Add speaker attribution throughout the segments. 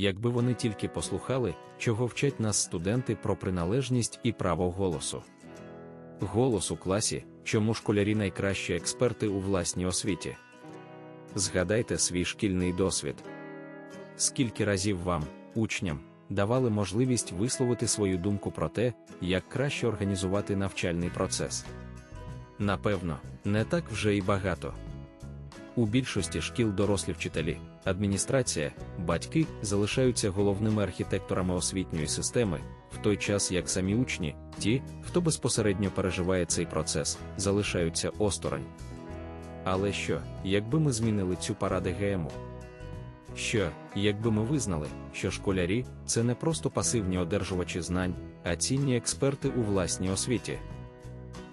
Speaker 1: якби вони тільки послухали, чого вчать нас студенти про приналежність і право голосу. Голос у класі, чому школярі найкращі експерти у власній освіті. Згадайте свій шкільний досвід. Скільки разів вам, учням, давали можливість висловити свою думку про те, як краще організувати навчальний процес? Напевно, не так вже і багато. У більшості шкіл дорослі вчителі, адміністрація, батьки залишаються головними архітекторами освітньої системи, в той час як самі учні, ті, хто безпосередньо переживає цей процес, залишаються осторонь. Але що, якби ми змінили цю паради ГМУ? Що, якби ми визнали, що школярі це не просто пасивні одержувачі знань, а цінні експерти у власній освіті?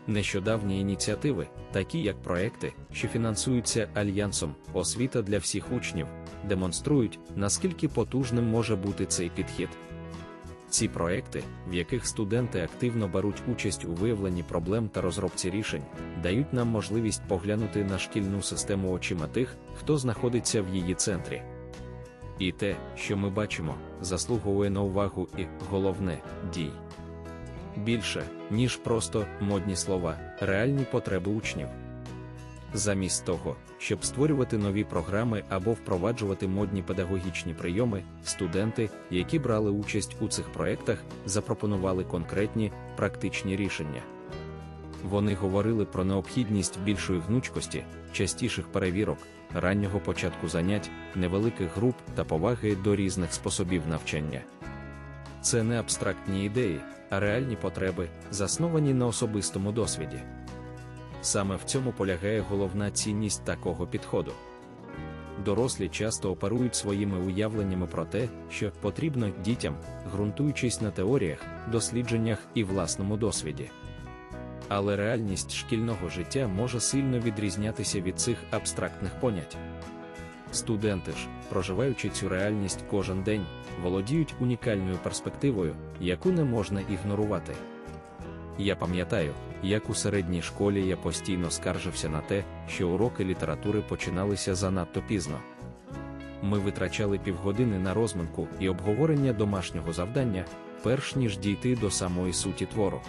Speaker 1: Нещодавні ініціативи, такі як проекти, що фінансуються альянсом освіта для всіх учнів, демонструють, наскільки потужним може бути цей підхід. Ці проекти, в яких студенти активно беруть участь у виявленні проблем та розробці рішень, дають нам можливість поглянути на шкільну систему очима тих, хто знаходиться в її центрі. І те, що ми бачимо, заслуговує на увагу і, головне, дій. Більше, ніж просто модні слова, реальні потреби учнів. Замість того, щоб створювати нові програми або впроваджувати модні педагогічні прийоми, студенти, які брали участь у цих проєктах, запропонували конкретні практичні рішення. Вони говорили про необхідність більшої гнучкості, частіших перевірок, раннього початку занять, невеликих груп та поваги до різних способів навчання. Це не абстрактні ідеї, а реальні потреби, засновані на особистому досвіді. Саме в цьому полягає головна цінність такого підходу. Дорослі часто оперують своїми уявленнями про те, що потрібно дітям, ґрунтуючись на теоріях, дослідженнях і власному досвіді. Але реальність шкільного життя може сильно відрізнятися від цих абстрактних понять. Студенти ж, проживаючи цю реальність кожен день, володіють унікальною перспективою, яку не можна ігнорувати. Я пам'ятаю, як у середній школі я постійно скаржився на те, що уроки літератури починалися занадто пізно. Ми витрачали півгодини на розминку і обговорення домашнього завдання, перш ніж дійти до самої суті твору.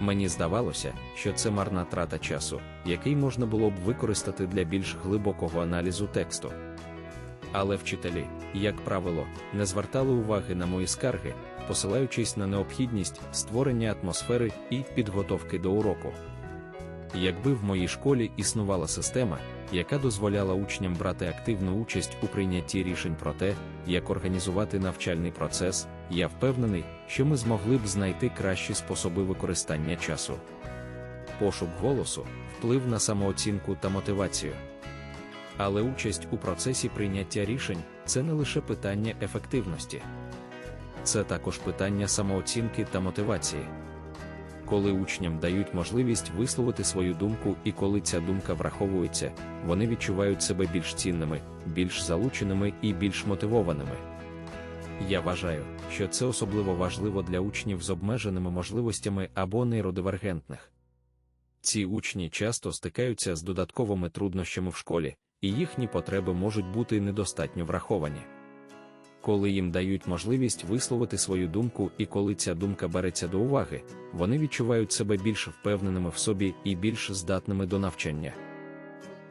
Speaker 1: Мені здавалося, що це марна трата часу, який можна було б використати для більш глибокого аналізу тексту. Але вчителі, як правило, не звертали уваги на мої скарги, посилаючись на необхідність створення атмосфери і підготовки до уроку. Якби в моїй школі існувала система, яка дозволяла учням брати активну участь у прийнятті рішень про те, як організувати навчальний процес, я впевнений, що ми змогли б знайти кращі способи використання часу. Пошук голосу, вплив на самооцінку та мотивацію. Але участь у процесі прийняття рішень це не лише питання ефективності, це також питання самооцінки та мотивації. Коли учням дають можливість висловити свою думку і коли ця думка враховується, вони відчувають себе більш цінними, більш залученими і більш мотивованими. Я вважаю, що це особливо важливо для учнів з обмеженими можливостями або нейродивергентних. Ці учні часто стикаються з додатковими труднощами в школі, і їхні потреби можуть бути недостатньо враховані. Коли їм дають можливість висловити свою думку і коли ця думка береться до уваги, вони відчувають себе більш впевненими в собі і більш здатними до навчання.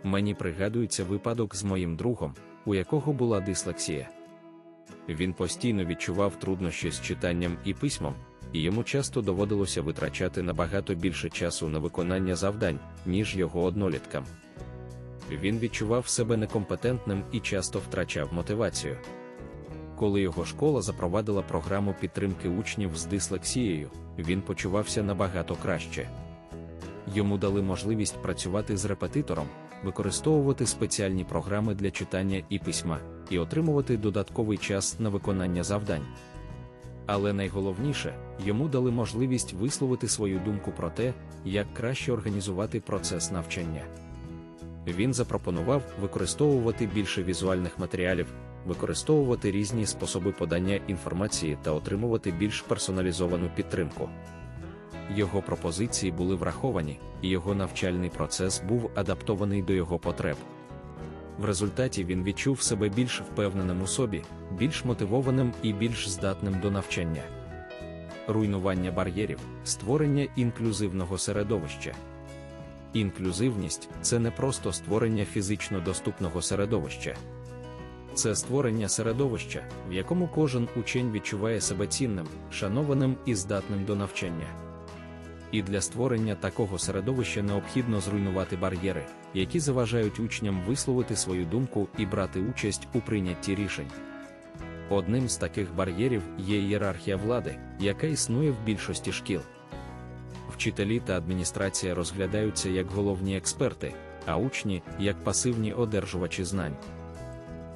Speaker 1: Мені пригадується випадок з моїм другом, у якого була дислексія. Він постійно відчував труднощі з читанням і письмом, і йому часто доводилося витрачати набагато більше часу на виконання завдань, ніж його одноліткам. Він відчував себе некомпетентним і часто втрачав мотивацію. Коли його школа запровадила програму підтримки учнів з дислексією, він почувався набагато краще. Йому дали можливість працювати з репетитором, використовувати спеціальні програми для читання і письма, і отримувати додатковий час на виконання завдань. Але найголовніше, йому дали можливість висловити свою думку про те, як краще організувати процес навчання. Він запропонував використовувати більше візуальних матеріалів, використовувати різні способи подання інформації та отримувати більш персоналізовану підтримку. Його пропозиції були враховані, і його навчальний процес був адаптований до його потреб. В результаті він відчув себе більш впевненим у собі, більш мотивованим і більш здатним до навчання. Руйнування бар'єрів, створення інклюзивного середовища. Інклюзивність це не просто створення фізично доступного середовища. Це створення середовища, в якому кожен учень відчуває себе цінним, шанованим і здатним до навчання. І для створення такого середовища необхідно зруйнувати бар'єри, які заважають учням висловити свою думку і брати участь у прийнятті рішень. Одним з таких бар'єрів є ієрархія влади, яка існує в більшості шкіл. Вчителі та адміністрація розглядаються як головні експерти, а учні як пасивні одержувачі знань.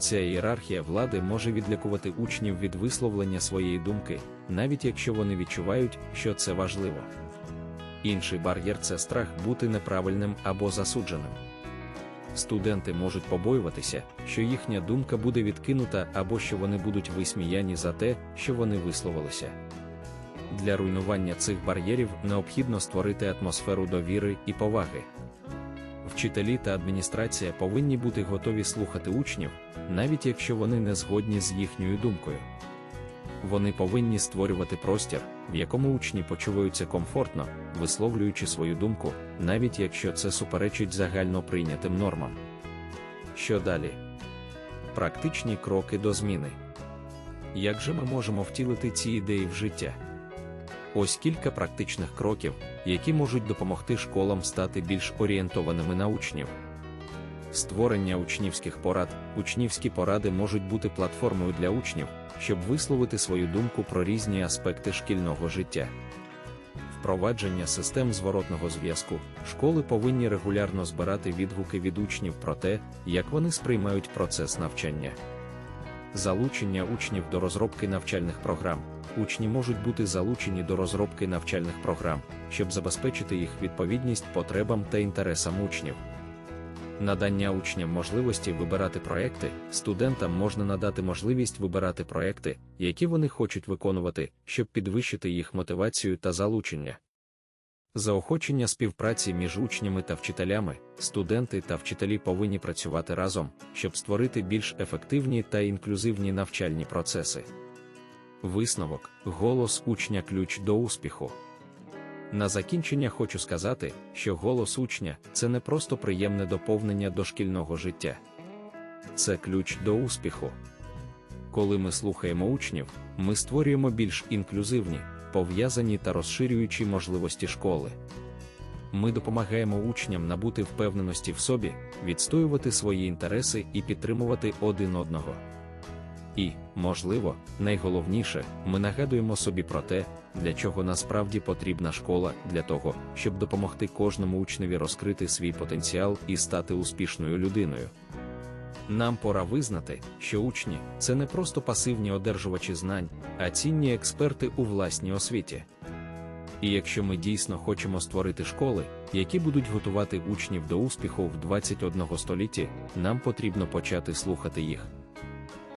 Speaker 1: Ця ієрархія влади може відлякувати учнів від висловлення своєї думки, навіть якщо вони відчувають, що це важливо. Інший бар'єр це страх бути неправильним або засудженим. Студенти можуть побоюватися, що їхня думка буде відкинута або що вони будуть висміяні за те, що вони висловилися. Для руйнування цих бар'єрів необхідно створити атмосферу довіри і поваги. Вчителі та адміністрація повинні бути готові слухати учнів, навіть якщо вони не згодні з їхньою думкою. Вони повинні створювати простір, в якому учні почуваються комфортно, висловлюючи свою думку, навіть якщо це суперечить загально прийнятим нормам. Що далі? Практичні кроки до зміни. Як же ми можемо втілити ці ідеї в життя? Ось кілька практичних кроків, які можуть допомогти школам стати більш орієнтованими на учнів. Створення учнівських порад. Учнівські поради можуть бути платформою для учнів, щоб висловити свою думку про різні аспекти шкільного життя. Впровадження систем зворотного зв'язку. Школи повинні регулярно збирати відгуки від учнів про те, як вони сприймають процес навчання. Залучення учнів до розробки навчальних програм. Учні можуть бути залучені до розробки навчальних програм, щоб забезпечити їх відповідність потребам та інтересам учнів. Надання учням можливості вибирати проекти, студентам можна надати можливість вибирати проекти, які вони хочуть виконувати, щоб підвищити їх мотивацію та залучення. Заохочення співпраці між учнями та вчителями, студенти та вчителі повинні працювати разом, щоб створити більш ефективні та інклюзивні навчальні процеси. Висновок, голос учня ключ до успіху. На закінчення хочу сказати, що голос учня це не просто приємне доповнення дошкільного життя. Це ключ до успіху. Коли ми слухаємо учнів, ми створюємо більш інклюзивні, пов'язані та розширюючі можливості школи. Ми допомагаємо учням набути впевненості в собі, відстоювати свої інтереси і підтримувати один одного. І, можливо, найголовніше, ми нагадуємо собі про те, для чого насправді потрібна школа для того, щоб допомогти кожному учневі розкрити свій потенціал і стати успішною людиною. Нам пора визнати, що учні це не просто пасивні одержувачі знань, а цінні експерти у власній освіті. І якщо ми дійсно хочемо створити школи, які будуть готувати учнів до успіху в 21 столітті, нам потрібно почати слухати їх.